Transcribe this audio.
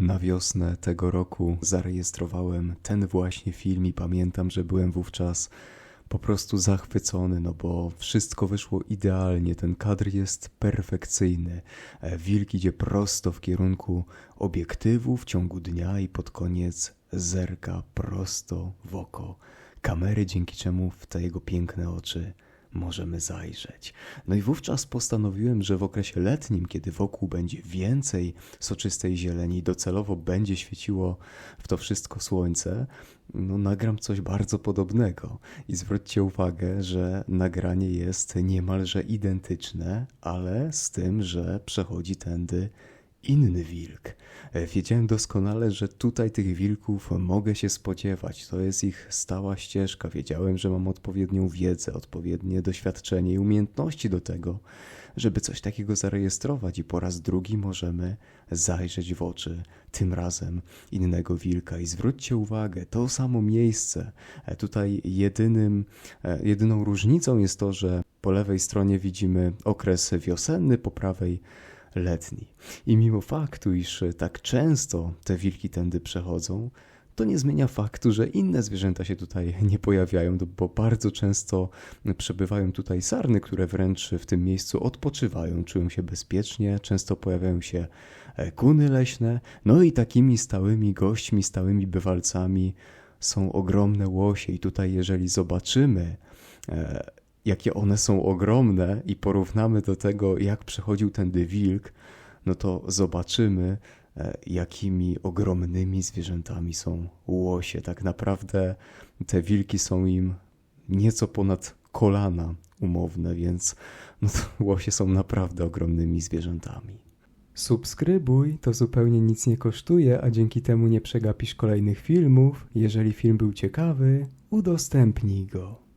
Na wiosnę tego roku zarejestrowałem ten właśnie film i pamiętam, że byłem wówczas po prostu zachwycony, no bo wszystko wyszło idealnie. Ten kadr jest perfekcyjny. E, Wilk idzie prosto w kierunku obiektywu w ciągu dnia i pod koniec zerka prosto w oko kamery, dzięki czemu w te jego piękne oczy możemy zajrzeć. No i wówczas postanowiłem, że w okresie letnim, kiedy wokół będzie więcej soczystej zieleni, docelowo będzie świeciło w to wszystko słońce, no nagram coś bardzo podobnego. I zwróćcie uwagę, że nagranie jest niemalże identyczne, ale z tym, że przechodzi tędy inny wilk. E, Wiedziałem doskonale, że tutaj tych wilków mogę się spodziewać. To jest ich stała ścieżka. Wiedziałem, że mam odpowiednią wiedzę, odpowiednie doświadczenie i umiejętności do tego, żeby coś takiego zarejestrować i po raz drugi możemy zajrzeć w oczy tym razem innego wilka. I zwróćcie uwagę, to samo miejsce. E, Tutaj jedynym, e, jedyną różnicą jest to, że po lewej stronie widzimy okres wiosenny, po prawej letni. I mimo faktu, iż tak często te wilki tędy przechodzą, to nie zmienia faktu, że inne zwierzęta się tutaj nie pojawiają, bo bardzo często przebywają tutaj sarny, które wręcz w tym miejscu odpoczywają, czują się bezpiecznie, często pojawiają się e, kuny leśne, no i takimi stałymi gośćmi, stałymi bywalcami są ogromne łosie i tutaj jeżeli zobaczymy e, jakie one są ogromne i porównamy do tego, jak przechodził tędy wilk, no to zobaczymy, e, jakimi ogromnymi zwierzętami są łosie. Tak naprawdę te wilki są im nieco ponad kolana umowne, więc no łosie są naprawdę ogromnymi zwierzętami. Subskrybuj, to zupełnie nic nie kosztuje, a dzięki temu nie przegapisz kolejnych filmów. Jeżeli film był ciekawy, udostępnij go.